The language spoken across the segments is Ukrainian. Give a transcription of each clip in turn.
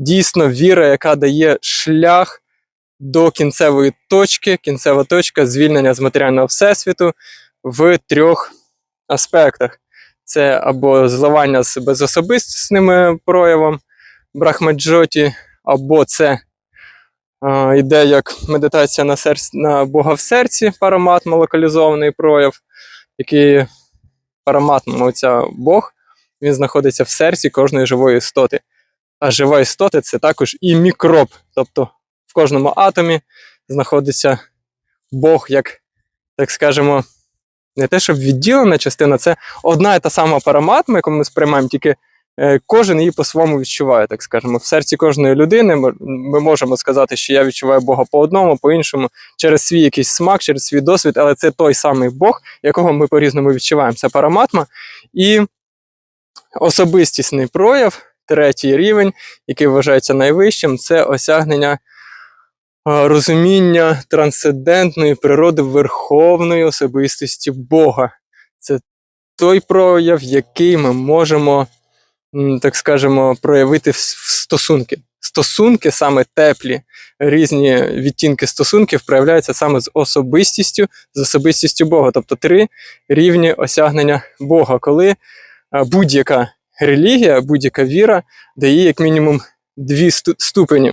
дійсно віра, яка дає шлях до кінцевої точки, кінцева точка звільнення з матеріального всесвіту в трьох аспектах: це або зливання з безособистісним проявом брахмаджоті, або це е, йде як медитація на, серці, на Бога в серці, параматма локалізований прояв, який параматма, оця Бог, він знаходиться в серці кожної живої істоти. А жива істота це також і мікроб. Тобто в кожному атомі знаходиться Бог, як, так скажемо, не те, щоб відділена частина, це одна і та сама параматма, яку ми сприймаємо, тільки е, кожен її по-своєму відчуває, так скажемо. В серці кожної людини ми, ми можемо сказати, що я відчуваю Бога по одному, по іншому, через свій якийсь смак, через свій досвід, але це той самий Бог, якого ми по-різному відчуваємо. Це параматма і особистісний прояв, третій рівень, який вважається найвищим, це осягнення розуміння трансцендентної природи верховної особистості Бога. Це той прояв, який ми можемо, так скажемо, проявити в стосунки. Стосунки саме теплі, різні відтінки стосунків проявляються саме з особистістю, з особистістю Бога. Тобто три рівні осягнення Бога, коли будь-яка релігія, будь-яка віра дає як мінімум дві ступені.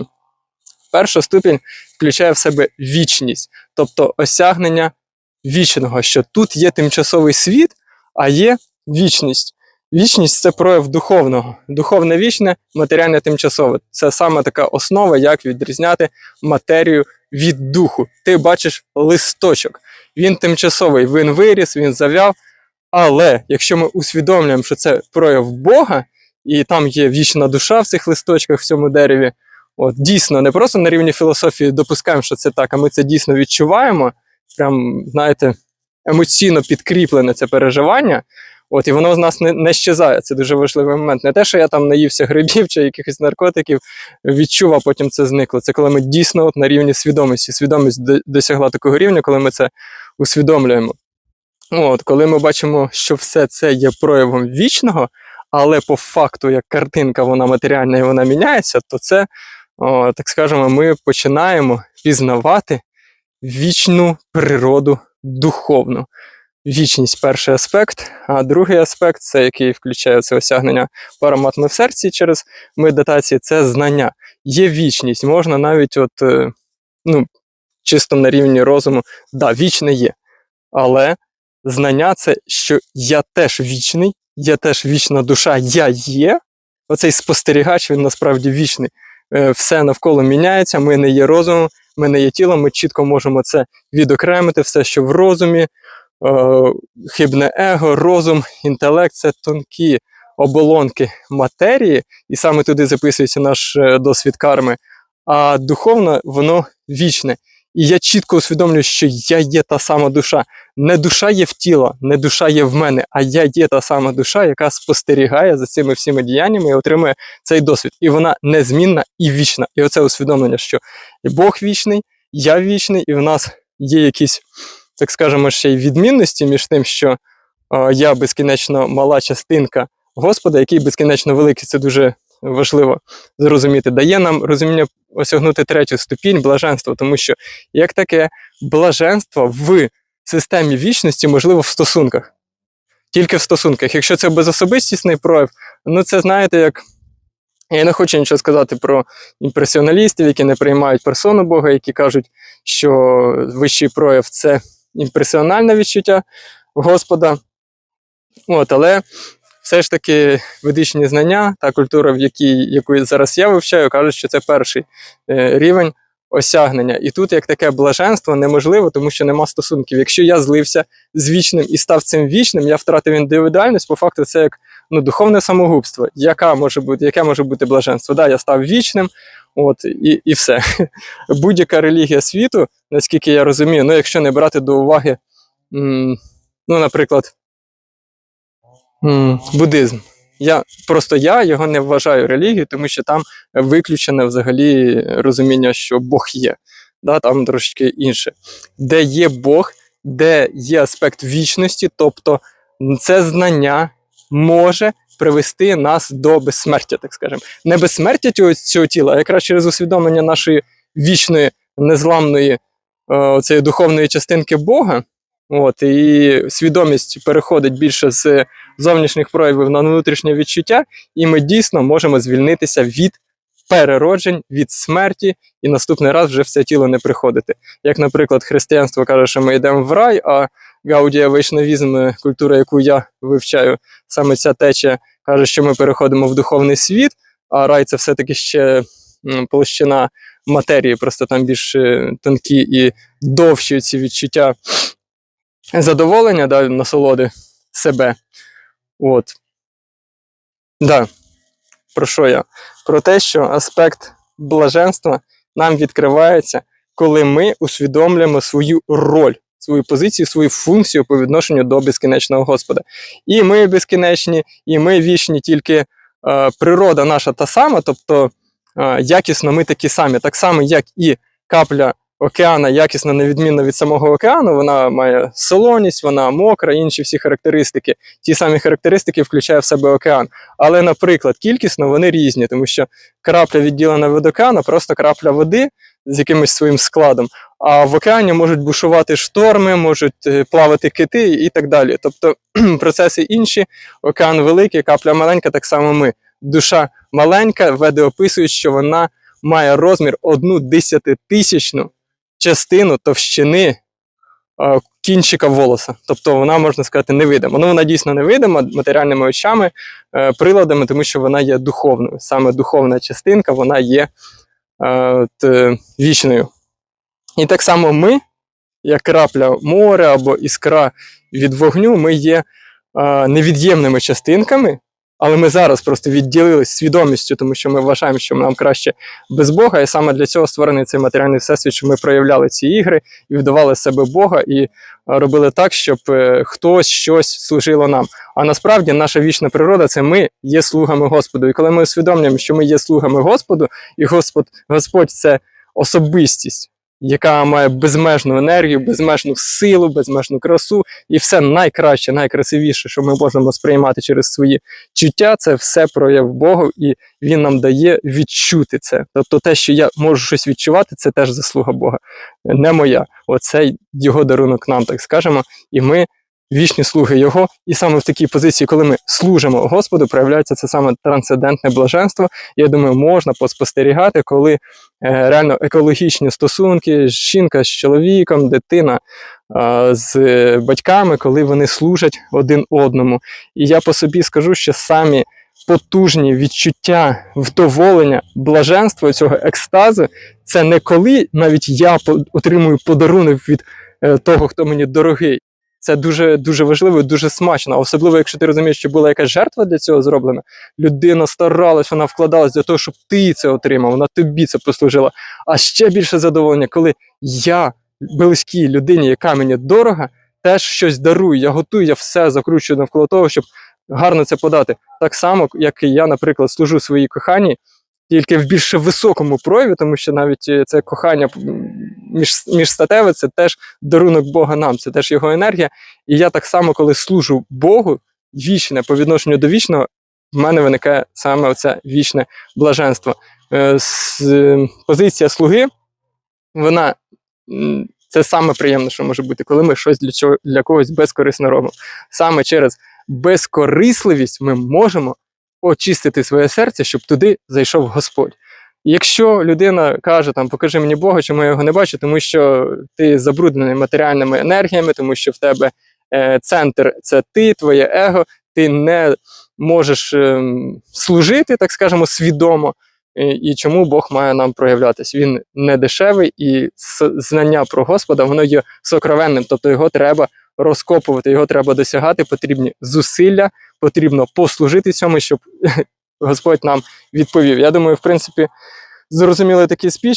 Перша ступінь включає в себе вічність, тобто осягнення вічного, що тут є тимчасовий світ, а є вічність. Вічність це прояв духовного. Духовне вічне, матеріальне тимчасове. Це саме така основа, як відрізняти матерію від духу. Ти бачиш листочок. Він тимчасовий, він виріс, він завяв. Але якщо ми усвідомлюємо, що це прояв Бога, і там є вічна душа в цих листочках в цьому дереві, от дійсно, не просто на рівні філософії допускаємо, що це так, а ми це дійсно відчуваємо. Прям, знаєте, емоційно підкріплене це переживання. От, і воно з нас не, не щезає. Це дуже важливий момент. Не те, що я там наївся грибів чи якихось наркотиків, відчув, а потім це зникло. Це коли ми дійсно от, на рівні свідомості. Свідомість досягла такого рівня, коли ми це усвідомлюємо. От, коли ми бачимо, що все це є проявом вічного, але по факту, як картинка, вона матеріальна і вона міняється, то це, о, так скажемо, ми починаємо пізнавати вічну природу духовну. Вічність перший аспект, а другий аспект, це який включає це осягнення параматми в серці через медитації, це знання. Є вічність, можна навіть, от, е, ну, чисто на рівні розуму, да, вічне є. Але знання це, що я теж вічний, я теж вічна душа, я є. Оцей спостерігач, він насправді вічний. Е, Все навколо міняється, ми не є розумом, ми не є тілом, ми чітко можемо це відокремити, все, що в розумі, е, хибне его, розум, інтелект це тонкі оболонки матерії, і саме туди записується наш е, досвід карми. А духовно воно вічне. І я чітко усвідомлюю, що я є та сама душа. Не душа є в тіло, не душа є в мене, а я є та сама душа, яка спостерігає за цими всіми діяннями і отримує цей досвід. І вона незмінна і вічна. І оце усвідомлення, що Бог вічний, я вічний, і в нас є якісь, так скажемо, ще й відмінності між тим, що е, я безкінечно мала частинка Господа, який безкінечно великий. Це дуже важливо зрозуміти. Дає нам розуміння осягнути третю ступінь блаженства, тому що як таке блаженство в системі вічності можливо в стосунках. Тільки в стосунках. Якщо це безособистісний прояв, ну це знаєте, як. Я не хочу нічого сказати про імпресіоналістів, які не приймають персону Бога, які кажуть, що вищий прояв це імпресіональне відчуття Господа. От, але все ж таки ведичні знання та культура, в якій, яку зараз я вивчаю, кажуть, що це перший е, рівень осягнення. І тут як таке блаженство неможливо, тому що нема стосунків. Якщо я злився з вічним і став цим вічним, я втратив індивідуальність, по факту це як ну, духовне самогубство. Яка може бути, яке може бути блаженство? Да, я став вічним, от і, і все. Будь-яка релігія світу, наскільки я розумію, ну якщо не брати до уваги, м, ну, наприклад, буддизм. Я просто я його не вважаю релігією, тому що там виключене взагалі розуміння, що Бог є. Да, там трошки інше. Де є Бог, де є аспект вічності, тобто це знання може привести нас до безсмертя, так скажемо. Не безсмертя цього, цього тіла, а якраз через усвідомлення нашої вічної, незламної е, цієї духовної частинки Бога. От, і свідомість переходить більше з зовнішніх проявів на внутрішнє відчуття, і ми дійсно можемо звільнитися від перероджень, від смерті, і наступний раз вже в це тіло не приходити. Як, наприклад, християнство каже, що ми йдемо в рай, а Гаудія вайшнавізм, культура, яку я вивчаю, саме ця течія каже, що ми переходимо в духовний світ, а рай це все-таки ще площина матерії, просто там більш е, тонкі і довші ці відчуття задоволення, да, насолоди себе. От. Да. Про що я? Про те, що аспект блаженства нам відкривається, коли ми усвідомлюємо свою роль, свою позицію, свою функцію по відношенню до безкінечного Господа. І ми безкінечні, і ми вічні, тільки е, природа наша та сама, тобто е, якісно ми такі самі, так само, як і капля океана, якісно невідмінно від самого океану, вона має солоність, вона мокра, інші всі характеристики. Ті самі характеристики включає в себе океан. Але, наприклад, кількісно вони різні, тому що крапля відділена від океану, просто крапля води з якимось своїм складом. А в океані можуть бушувати шторми, можуть е, плавати кити і так далі. Тобто процеси інші, океан великий, капля маленька, так само ми. Душа маленька, веди описують, що вона має розмір одну десятитисячну частину товщини е, кінчика волоса. Тобто вона, можна сказати, невидима. Ну, вона дійсно невидима матеріальними очами, е, приладами, тому що вона є духовною. Саме духовна частинка, вона є е, вічною. І так само ми, як крапля моря або іскра від вогню, ми є невід'ємними частинками, але ми зараз просто відділились свідомістю, тому що ми вважаємо, що нам краще без Бога, і саме для цього створений цей матеріальний всесвіт, що ми проявляли ці ігри і вдавали себе Бога, і е, робили так, щоб е, хтось щось служило нам. А насправді наша вічна природа це ми є слугами Господу. І коли ми усвідомлюємо, що ми є слугами Господу, і Господь, Господь це особистість. Яка має безмежну енергію, безмежну силу, безмежну красу, і все найкраще, найкрасивіше, що ми можемо сприймати через свої чуття, це все прояв Богу, і він нам дає відчути це. Тобто, те, що я можу щось відчувати, це теж заслуга Бога, не моя. Оце його дарунок нам, так скажемо. І ми вічні слуги Його. І саме в такій позиції, коли ми служимо Господу, проявляється це саме трансцендентне блаженство. Я думаю, можна поспостерігати, коли е, реально екологічні стосунки, жінка з чоловіком, дитина е, з батьками, коли вони служать один одному. І я по собі скажу, що самі потужні відчуття вдоволення, блаженства цього екстазу, це не коли навіть я отримую подарунок від е, того, хто мені дорогий. Це дуже дуже важливо, і дуже смачно. Особливо, якщо ти розумієш, що була якась жертва для цього зроблена. Людина старалась, вона вкладалась для того, щоб ти це отримав, вона тобі це послужила. А ще більше задоволення, коли я близькій людині, яка мені дорога, теж щось дарую. Я готую, я все закручую навколо того, щоб гарно це подати. Так само, як і я, наприклад, служу своїй коханій, тільки в більш високому прояві, тому що навіть е, це кохання м, між, міжстатеве, це теж дарунок Бога нам, це теж його енергія. І я так само, коли служу Богу, вічне по відношенню до вічного, в мене виникає саме оце вічне блаженство. Е, е, Позиція слуги, вона це саме приємне, що може бути, коли ми щось для, чого, для когось безкорисно робимо. Саме через безкорисливість ми можемо очистити своє серце, щоб туди зайшов Господь. Якщо людина каже, там покажи мені Бога, чому я його не бачу, тому що ти забруднений матеріальними енергіями, тому що в тебе е, центр це ти, твоє его, ти не можеш ем, служити, так скажемо, свідомо. І, чому Бог має нам проявлятись? Він не дешевий, і знання про Господа воно є сокровенним, тобто його треба розкопувати, його треба досягати, потрібні зусилля, потрібно послужити цьому, щоб Господь нам відповів. Я думаю, в принципі, зрозуміли такий спіч.